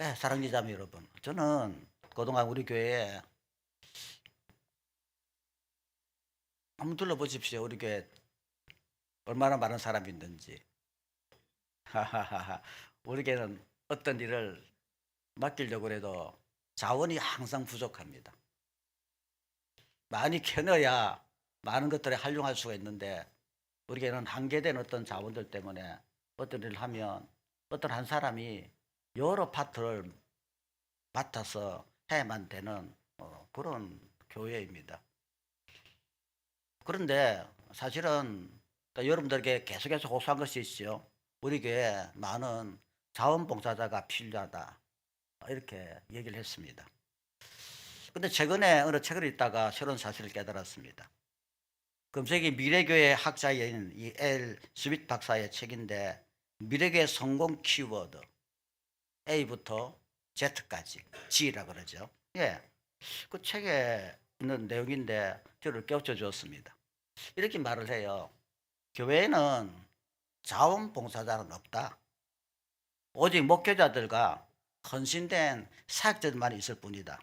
네, 사랑하는 자매 여러분, 저는 그동안 우리 교회에 한번 둘러보십시오. 우리 교회 얼마나 많은 사람이 있는지. 우리 교회는 어떤 일을 맡기려고 해도 자원이 항상 부족합니다. 많이 캐넣어야 많은 것들을 활용할 수가 있는데 우리 교회는 한계된 어떤 자원들 때문에 어떤 일을 하면 어떤 한 사람이 여러 파트를 맡아서 해야만 되는 어, 그런 교회입니다. 그런데 사실은 또 여러분들에게 계속해서 호소한 것이 있죠. 우리 교회에 많은 자원봉사자가 필요하다. 이렇게 얘기를 했습니다. 근데 최근에 어느 책을 읽다가 새로운 사실을 깨달았습니다. 금세기 미래교회 학자인 이엘 스윗 박사의 책인데 미래교회 성공 키워드 A부터 Z까지 G라 그러죠. 예. 그 책에 있는 내용인데 저를 깨우쳐 주었습니다. 이렇게 말을 해요. 교회에는 자원봉사자는 없다. 오직 목회자들과 헌신된 사역자들만 있을 뿐이다.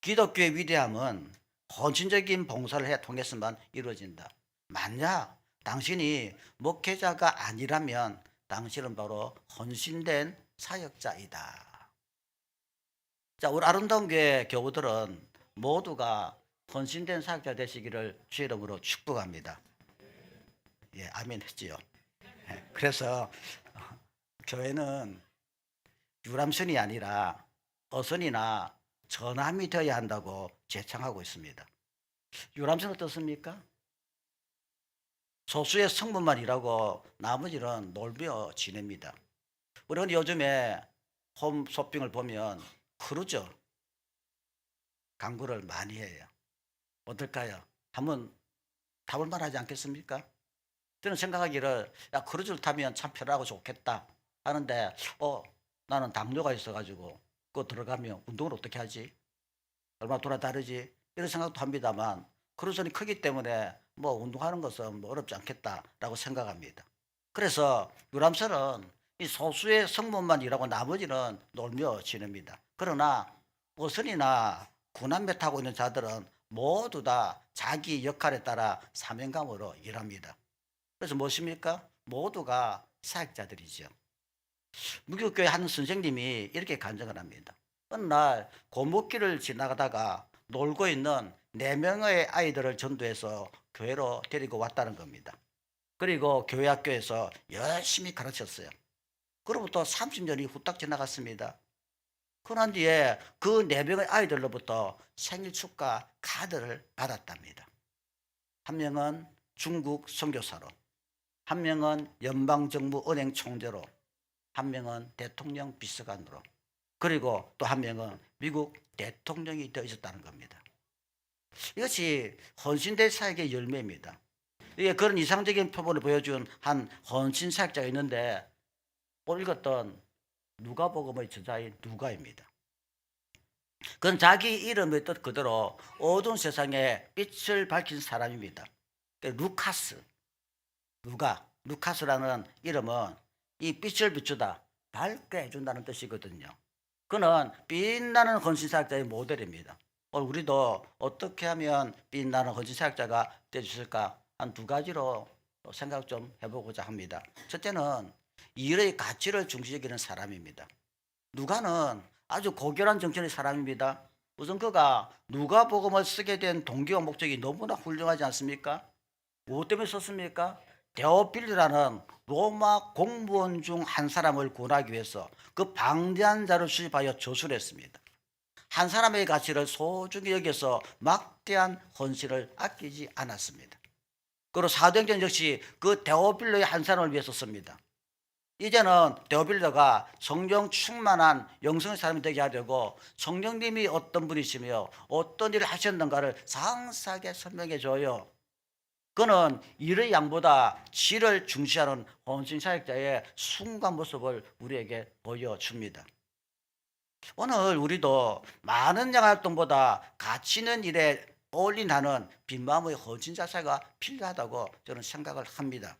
기독교의 위대함은 헌신적인 봉사를 해 통해서만 이루어진다. 만약 당신이 목회자가 아니라면 당신은 바로 헌신된 사역자이다. 자, 우리 아름다운 교회 교우들은 모두가 헌신된 사역자 되시기를 주의 이름으로 축복합니다. 예, 아멘 했지요. 예, 그래서 어, 교회는 유람선이 아니라 어선이나 전함이 되어야 한다고 제창하고 있습니다. 유람선 어떻습니까? 소수의 성분만 일하고 나머지는 놀며 지냅니다. 우리는 요즘에 홈쇼핑을 보면 크루즈 광고를 많이 해요. 어떨까요? 한번 타볼 만 하지 않겠습니까? 저는 생각하기를 야 크루즈를 타면 참 편하고 좋겠다 하는데 어 나는 당뇨가 있어가지고 그거 들어가면 운동을 어떻게 하지? 얼마나 돌아다르지? 이런 생각도 합니다만 크루즈는 크기 때문에 뭐 운동하는 것은 뭐 어렵지 않겠다라고 생각합니다. 그래서 유람선은 이 소수의 성분만 일하고 나머지는 놀며 지냅니다. 그러나 어선이나 군함배 타고 있는 자들은 모두 다 자기 역할에 따라 사명감으로 일합니다. 그래서 무엇입니까? 모두가 사역자들이죠. 무교교회 한 선생님이 이렇게 간증을 합니다. 어느 날 고목길을 지나가다가 놀고 있는 네 명의 아이들을 전도해서 교회로 데리고 왔다는 겁니다. 그리고 교회 학교에서 열심히 가르쳤어요. 그로부터 30년이 후딱 지나갔습니다. 그난 뒤에 그 네 명의 아이들로부터 생일 축하 카드를 받았답니다. 한 명은 중국 선교사로, 한 명은 연방정부 은행 총재로, 한 명은 대통령 비서관으로, 그리고 또 한 명은 미국 대통령이 되어 있었다는 겁니다. 이것이 헌신된 사역의 열매입니다. 이게 그런 이상적인 표본을 보여준 한 헌신 사역자가 있는데 오늘 읽었던 누가복음의 저자인 누가입니다. 그건 자기 이름의 뜻 그대로 어두운 세상에 빛을 밝힌 사람입니다. 그 루카스, 누가, 루카스라는 이름은 이 빛을 비추다, 밝게 해준다는 뜻이거든요. 그는 빛나는 헌신사역자의 모델입니다. 오늘 우리도 어떻게 하면 빛나는 헌신사역자가 있을까 한 두 가지로 생각 좀 해보고자 합니다. 첫째는 일의 가치를 중시 여기는 사람입니다. 누가는 아주 고결한 정신의 사람입니다. 우선 그가 누가 복음을 쓰게 된 동기와 목적이 너무나 훌륭하지 않습니까? 무엇 때문에 썼습니까? 데오필이라는 로마 공무원 중 한 사람을 구원하기 위해서 그 방대한 자를 수집하여 저술을 했습니다. 한 사람의 가치를 소중히 여겨서 막대한 헌신을 아끼지 않았습니다. 그리고 사도행전 역시 그 데오필로의 한 사람을 위해서 씁니다. 이제는 데오빌더가 성령 충만한 영성의 사람이 되게 하려고 성령님이 어떤 분이시며 어떤 일을 하셨는가를 상세하게 설명해 줘요. 그는 일의 양보다 질을 중시하는 헌신 사역자의 순간 모습을 우리에게 보여줍니다. 오늘 우리도 많은 양활동보다 가치 있는 일에 올인하는 빈마음의 헌신 자세가 필요하다고 저는 생각을 합니다.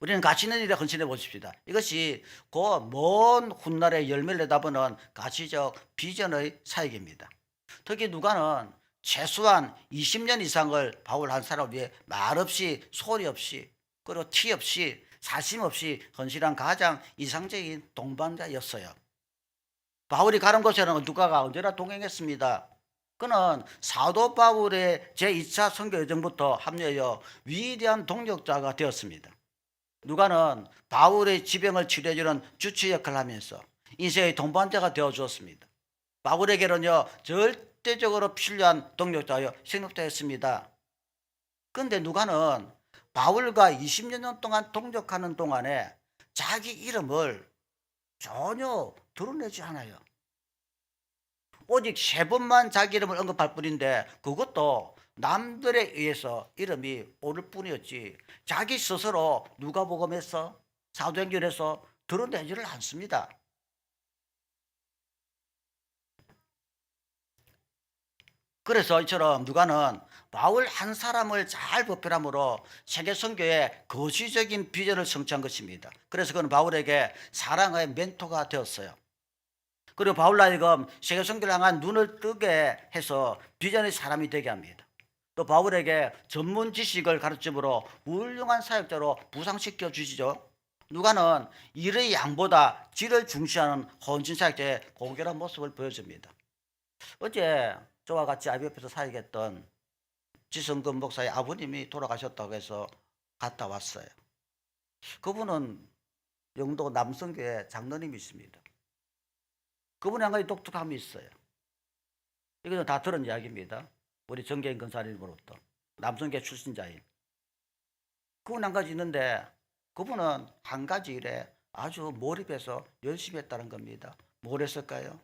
우리는 가치 있는 일에 헌신해 보십시다. 이것이 그먼 훗날의 열매를 내다보는 가치적 비전의 사역입니다. 특히 누가는 최소한 20년 이상을 바울 한 사람을 위해 말없이 소리 없이 그리고 티 없이 사심 없이 헌신한 가장 이상적인 동반자였어요. 바울이 가는 곳에는 누가가 언제나 동행했습니다. 그는 사도 바울의 제2차 선교 여정부터 합류하여 위대한 동력자가 되었습니다. 누가는 바울의 지병을 치료해주는 주치 역할을 하면서 인생의 동반자가 되어 주었습니다. 바울에게는요 절대적으로 필요한 동력자여 생육자였습니다. 그런데 누가는 바울과 20년 동안 동력하는 동안에 자기 이름을 전혀 드러내지 않아요. 오직 세 번만 자기 이름을 언급할 뿐인데 그것도 남들에 의해서 이름이 오를 뿐이었지 자기 스스로 누가복음에서 사도행전에서 드러내지를 않습니다. 그래서 이처럼 누가는 바울 한 사람을 잘 보필함으로 세계 선교의 거시적인 비전을 성취한 것입니다. 그래서 그는 바울에게 사랑의 멘토가 되었어요. 그리고 바울 하여금 세계 선교를 향한 눈을 뜨게 해서 비전의 사람이 되게 합니다. 또 바울에게 전문 지식을 가르침으로 훌륭한 사역자로 부상시켜 주시죠. 누가는 일의 양보다 질을 중시하는 헌신 사역자의 고결한 모습을 보여줍니다. 어제 저와 같이 IBF에서 사역했던 지성근 목사의 아버님이 돌아가셨다고 해서 갔다 왔어요. 그분은 영도 남성교회 장로님이십니다. 그분이 한 가지 독특함이 있어요. 이거는 다 들은 이야기입니다. 우리 정계인 근사님으로부터 남성계 출신자인 그분 한 가지 있는데 그분은 한 가지 일에 아주 몰입해서 열심히 했다는 겁니다. 뭘 했을까요?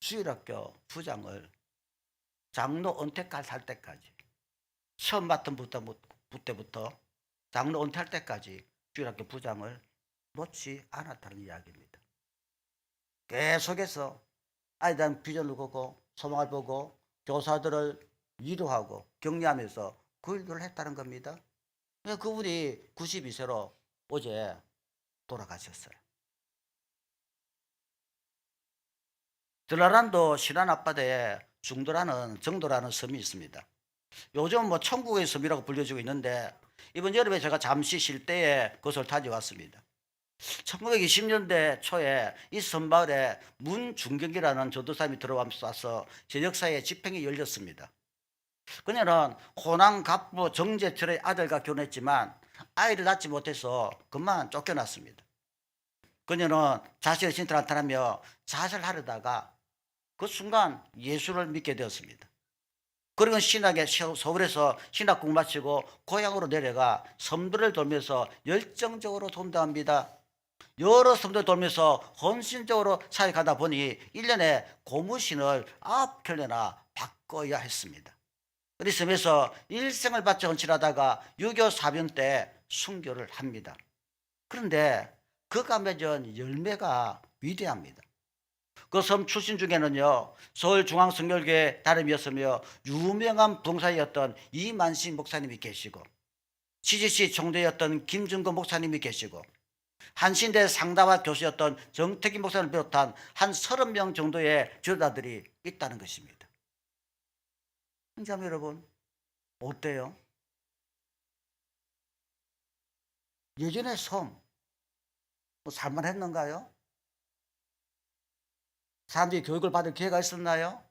주일학교 부장을 장로 은퇴까지 할 때까지 처음 맡은 부터, 부터부터 장로 은퇴할 때까지 주일학교 부장을 놓지 않았다는 이야기입니다. 계속해서 아이들 비전을 보고 소망을 보고 교사들을 위로하고 격려하면서 그 일들을 했다는 겁니다. 그분이 92세로 어제 돌아가셨어요. 드라란도 신안 앞바다에 중도라는 정도라는 섬이 있습니다. 요즘 뭐 천국의 섬이라고 불려지고 있는데 이번 여름에 제가 잠시 쉴 때에 그것을 다녀왔습니다. 1920년대 초에 이 섬마을에 문중경이라는 전도사님이 들어와서 제 역사에 집행이 열렸습니다. 그녀는 호남 갑부 정제철의 아들과 결혼했지만 아이를 낳지 못해서 그만 쫓겨났습니다. 그녀는 자신의 신을 나타나며 자살하려다가 그 순간 예수를 믿게 되었습니다. 그리고 신학에 서울에서 신학 공부 마치고 고향으로 내려가 섬들을 돌면서 열정적으로 돈다합니다. 여러 섬들 돌면서 헌신적으로 사역하다 보니 1년에 고무신을 아홉 켤레나 바꿔야 했습니다. 우리 섬에서 일생을 바쳐 헌신하다가 유교 사변 때 순교를 합니다. 그런데 그가 맺은 열매가 위대합니다. 그 섬 출신 중에는요 서울중앙성결교회 다름이었으며 유명한 봉사였던 이만식 목사님이 계시고 CGC 총대였던 김준건 목사님이 계시고 한신대 상담학 교수였던 정태기 목사를 비롯한 한 서른 명 정도의 주자들이 있다는 것입니다. 형제자매 여러분 어때요? 예전에 섬뭐 살만했는가요? 사람들이 교육을 받을 기회가 있었나요?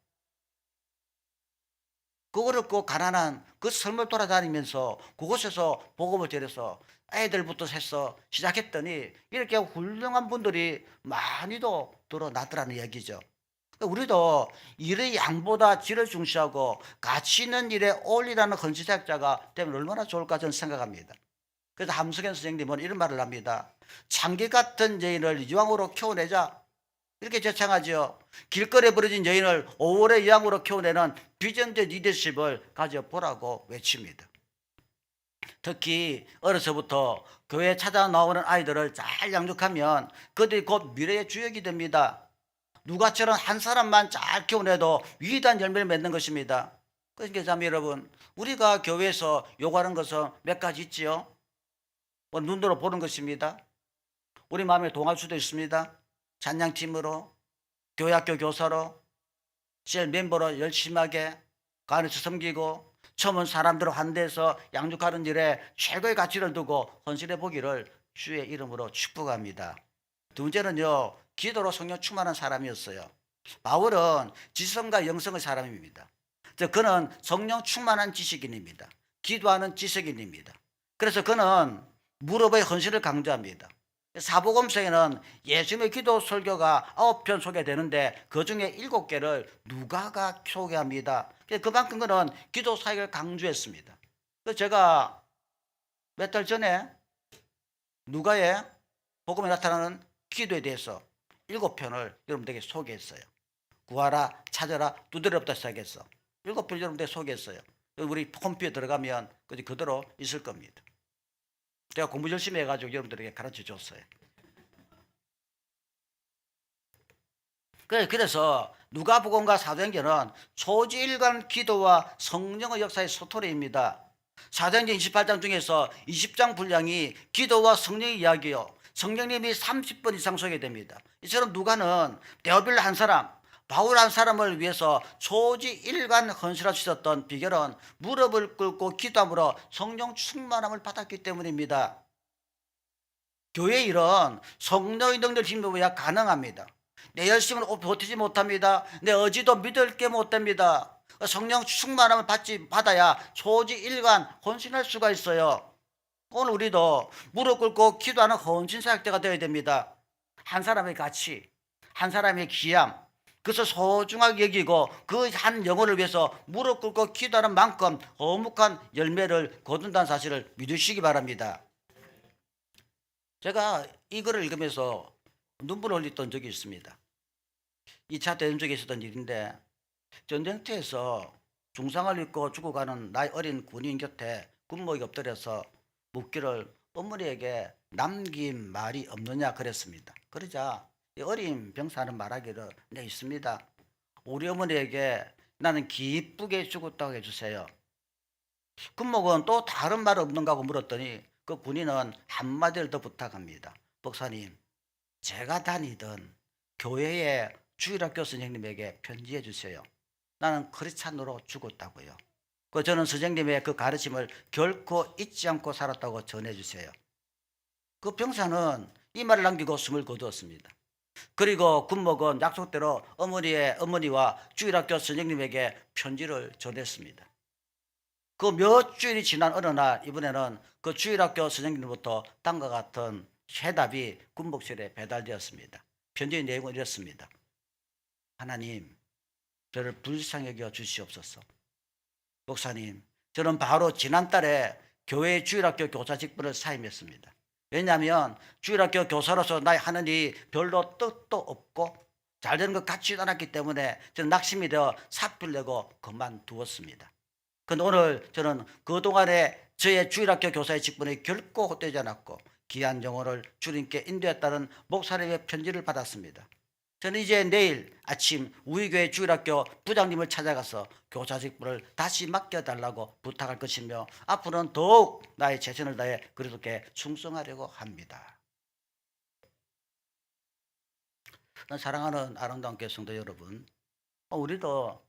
그 어렵고 가난한 그 섬을 돌아다니면서 그곳에서 복음을 전해서 애들부터 해서 시작했더니 이렇게 훌륭한 분들이 많이도 드러났더라는 얘기죠. 그러니까 우리도 일의 양보다 질을 중시하고 가치 있는 일에 어울리라는 헌신사역자가 되면 얼마나 좋을까 저는 생각합니다. 그래서 함석현 선생님은 이런 말을 합니다. 참기 같은 여인을 이왕으로 키워내자. 이렇게 제창하죠. 길거리에 버려진 여인을 5월의 이왕으로 키워내는 비전적 리더십을 가져보라고 외칩니다. 특히 어려서부터 교회에 찾아 나오는 아이들을 잘 양육하면 그들이 곧 미래의 주역이 됩니다. 누가처럼 한 사람만 잘 키워내도 위대한 열매를 맺는 것입니다. 그러니까 자매 여러분 우리가 교회에서 요구하는 것은 몇 가지 있지요. 뭐 눈으로 보는 것입니다. 우리 마음에 동할 수도 있습니다. 찬양팀으로, 교회학교 교사로, 셀 멤버로 열심하게 그 안에서 섬기고 처음 온 사람들을 환대해서 양육하는 일에 최고의 가치를 두고 헌신해 보기를 주의 이름으로 축복합니다. 두 번째는요, 기도로 성령 충만한 사람이었어요. 바울은 지성과 영성의 사람입니다. 즉, 그는 성령 충만한 지식인입니다. 기도하는 지식인입니다. 그래서 그는 무릎의 헌신을 강조합니다. 사복음서에는 예수님의 기도 설교가 아홉 편 소개되는데 그 중에 일곱 개를 누가가 소개합니다. 그만큼 그는 기도 사역을 강조했습니다. 제가 몇 달 전에 누가의 복음에 나타나는 기도에 대해서 일곱 편을 여러분들에게 소개했어요. 구하라, 찾아라, 두드려부터 시작해서 일곱 편 여러분들에게 소개했어요. 우리 홈피에 들어가면 그대로 있을 겁니다. 제가 공부 열심히 해가지고 여러분들에게 가르쳐 줬어요. 그래- 그래서 누가복음과 사도행전은 초지일관 기도와 성령의 역사의 소토리입니다. 사도행전 28장 중에서 20장 분량이 기도와 성령의 이야기요. 성령님이 30번 이상 소개됩니다. 이처럼 누가는 데오빌 한 사람, 바울 한 사람을 위해서 초지일관 있었던 비결은 무릎을 꿇고 기도함으로 성령 충만함을 받았기 때문입니다. 교회 일은 성령의 능력을 힘입어야 가능합니다. 내 열심으로 버티지 못합니다. 내 의지도 믿을 게 못 됩니다. 성령 충만함을 받지 받아야 초지일관 헌신할 수가 있어요. 오늘 우리도 무릎 꿇고 기도하는 헌신 사역자가 되어야 됩니다. 한 사람의 가치, 한 사람의 귀함, 그것을 소중하게 여기고 그 한 영혼을 위해서 무릎 꿇고 기도하는 만큼 어묵한 열매를 거둔다는 사실을 믿으시기 바랍니다. 제가 이 글을 읽으면서 눈물을 흘렸던 적이 있습니다. 2차 대전적에 있었던 일인데 전쟁터에서 중상을 입고 죽어가는 나이 어린 군인 곁에 군목이 엎드려서 묻기를 어머니에게 남긴 말이 없느냐 그랬습니다. 그러자 이 어린 병사는 말하기를 네 있습니다. 우리 어머니에게 나는 기쁘게 죽었다고 해주세요. 군목은 또 다른 말 없는가 고 물었더니 그 군인은 한마디를 더 부탁합니다. 목사님, 제가 다니던 교회의 주일학교 선생님에게 편지해 주세요. 나는 크리스찬으로 죽었다고요. 그 저는 선생님의 그 가르침을 결코 잊지 않고 살았다고 전해 주세요. 그 병사는 이 말을 남기고 숨을 거두었습니다. 그리고 군목은 약속대로 어머니의 어머니와 주일학교 선생님에게 편지를 전했습니다. 그 몇 주일이 지난 어느 날 이번에는 그 주일학교 선생님부터 다음과 같은 해답이 군복실에 배달되었습니다. 편지의 내용은 이렇습니다. 하나님, 저를 불쌍히 여겨 주시옵소서. 목사님, 저는 바로 지난달에 교회 주일학교 교사 직분을 사임했습니다. 왜냐하면 주일학교 교사로서 나의 일이 별로 뜻도 없고 잘 되는 것 같지도 않았기 때문에 저는 낙심이 되어 사표를 내고 그만두었습니다. 근데 오늘 저는 그동안에 저의 주일학교 교사의 직분이 결코 헛되지 않았고 귀한 영혼을 주님께 인도했다는 목사님의 편지를 받았습니다. 저는 이제 내일 아침 우리 교회 주일학교 부장님을 찾아가서 교사 직분을 다시 맡겨달라고 부탁할 것이며 앞으로는 더욱 나의 최선을 다해 그렇게 충성하려고 합니다. 사랑하는 아름다운 교회 성도 여러분, 어, 우리도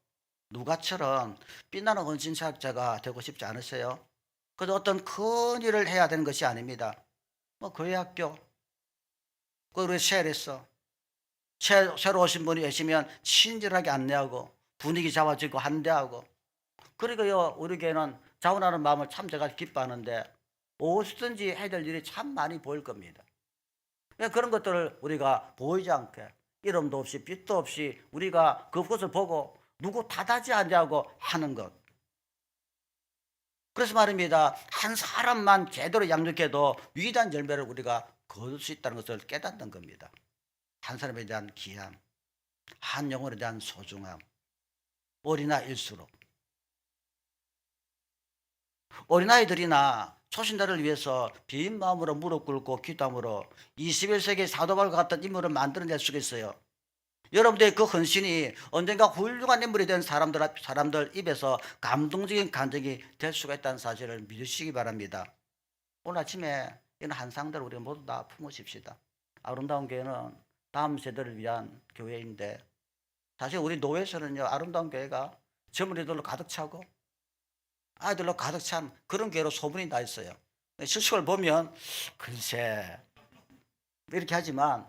누가처럼 빛나는 헌신 사역자가 되고 싶지 않으세요? 그래도 어떤 큰 일을 해야 되는 것이 아닙니다. 뭐 교회 학교, 그 우리 셀에서 새- 새로 오신 분이 계시면 친절하게 안내하고 분위기 잡아주고 한대하고 그리고요 우리 교회는 자원하는 마음을 참 제가 기뻐하는데 무엇이든지 해야 될 일이 참 많이 보일 겁니다. 왜 그런 것들을 우리가 보이지 않게 이름도 없이 빛도 없이 우리가 그것을 보고 누구 탓하지 않냐고 하는 것. 그래서 말입니다. 한 사람만 제대로 양육해도 위대한 열매를 우리가 거둘 수 있다는 것을 깨닫는 겁니다. 한 사람에 대한 귀함, 한 영혼에 대한 소중함, 어린아이일수록. 어린아이들이나 초신자를 위해서 빈 마음으로 무릎 꿇고 기도함으로 21세기 사도발과 같은 인물을 만들어낼 수가 있어요. 여러분들의 그 헌신이 언젠가 훌륭한 인물이 된 사람들 앞- 사람들 입에서 감동적인 간증이 될 수가 있다는 사실을 믿으시기 바랍니다. 오늘 아침에 이런 한상들 우리 모두 다 품으십시다. 아름다운 교회는 다음 세대를 위한 교회인데 사실 우리 노회에서는요 아름다운 교회가 젊은이들로 가득 차고 아이들로 가득 찬 그런 교회로 소문이 나 있어요. 실속을 보면 글쎄 이렇게 하지만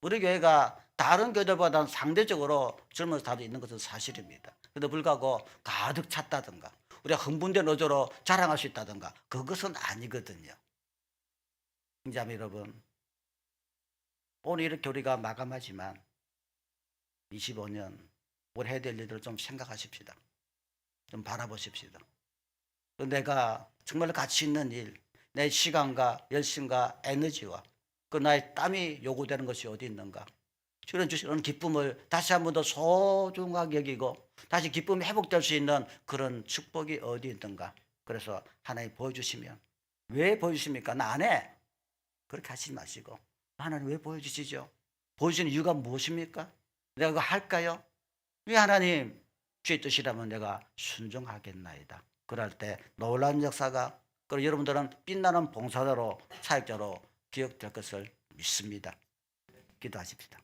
우리 교회가 다른 교회들보다는 상대적으로 젊은 스타도 있는 것은 사실입니다. 그런데 불구하고 가득 찼다든가 우리가 흥분된 어조로 자랑할 수 있다든가 그것은 아니거든요. 형제자매 여러분 오늘 이렇게 우리가 마감하지만 25년 올 해야 될 일들을 좀 생각하십시다. 좀 바라보십시다. 그 내가 정말 가치 있는 일, 내 시간과 열심과 에너지와 그 나의 땀이 요구되는 것이 어디 있는가? 주는 주시는 기쁨을 다시 한 번 더 소중하게 여기고 다시 기쁨이 회복될 수 있는 그런 축복이 어디 있는가? 그래서 하나님 보여주시면 왜 보여주십니까? 나 안 해. 그렇게 하지 마시고 하나님 왜 보여주시죠? 보여주시는 이유가 무엇입니까? 내가 그거 할까요? 왜 하나님 주의 뜻이라면 내가 순종하겠나이다. 그럴 때 놀라운 역사가 그리고 여러분들은 빛나는 봉사자로 사역자로 기억될 것을 믿습니다. 기도하십시다.